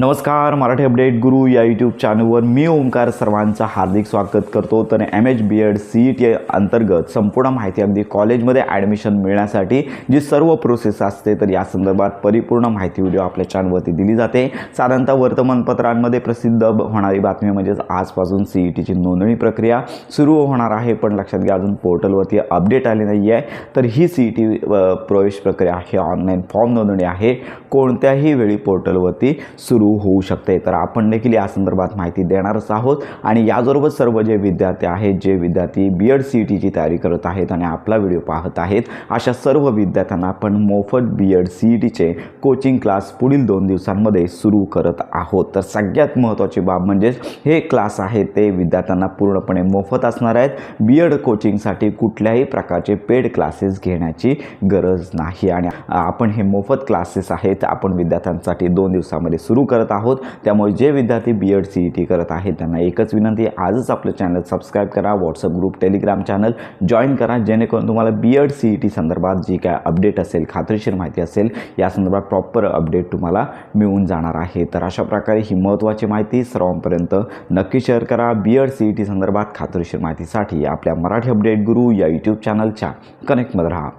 नमस्कार मराठी अपडेट गुरु या यूट्यूब चॅनलवर मी ओंकार सर्वांचं हार्दिक स्वागत करतो. तर M H B Ed C E T अंतर्गत संपूर्ण माहिती अगदी कॉलेजमध्ये ॲडमिशन मिळण्यासाठी जी सर्व प्रोसेस असते तर या संदर्भात परिपूर्ण माहिती व्हिडिओ आपल्या चॅनलवरती दिली जाते. साधारणतः वर्तमानपत्रांमध्ये प्रसिद्ध होणारी बातमी म्हणजेच आजपासून सी ई टीची नोंदणी प्रक्रिया सुरू होणार आहे. पण लक्षात घ्या अजून पोर्टलवरती अपडेट आली नाही आहे तर ही सी ई टी प्रवेश प्रक्रिया ही ऑनलाईन फॉर्म नोंदणी आहे. कोणत्याही वेळी पोर्टलवरती सुरू होऊ शकते. तर आपण देखील या संदर्भात माहिती देणारच आहोत. आणि याचबरोबर सर्व जे विद्यार्थी आहेत जे विद्यार्थी बी एड सी ई टीची तयारी करत आहेत आणि आपला व्हिडिओ पाहत आहेत अशा सर्व विद्यार्थ्यांना आपण मोफत बी एड सी ई टीचे कोचिंग क्लास पुढील दोन दिवसांमध्ये सुरू करत आहोत. तर सगळ्यात महत्त्वाची बाब म्हणजेच हे क्लास आहेत ते विद्यार्थ्यांना पूर्णपणे मोफत असणार आहेत. बी एड कोचिंगसाठी कुठल्याही प्रकारचे पेड क्लासेस घेण्याची गरज नाही. आणि आपण हे मोफत क्लासेस आहेत आपण विद्यार्थ्यांसाठी दोन दिवसामध्ये सुरू करत आहोत. त्यामुळे जे विद्यार्थी B Ed C E T करत आहेत त्यांना एकच विनंती आजच आपलं चॅनल सबस्क्राईब करा WhatsApp group Telegram channel join करा जेणेकरून तुम्हाला B Ed C E T संदर्भात जी काय अपडेट असेल खात्रीशीर माहिती असेल या संदर्भात प्रॉपर अपडेट तुम्हाला मिळून जाणार आहे. तर अशा प्रकारे ही महत्त्वाची माहिती सर्वांपर्यंत नक्की शेअर करा. B Ed C E T संदर्भात खात्रीशीर माहितीसाठी आपल्या मराठी अपडेट गुरु या यूट्यूब चॅनलच्या कनेक्टमध्ये राहा.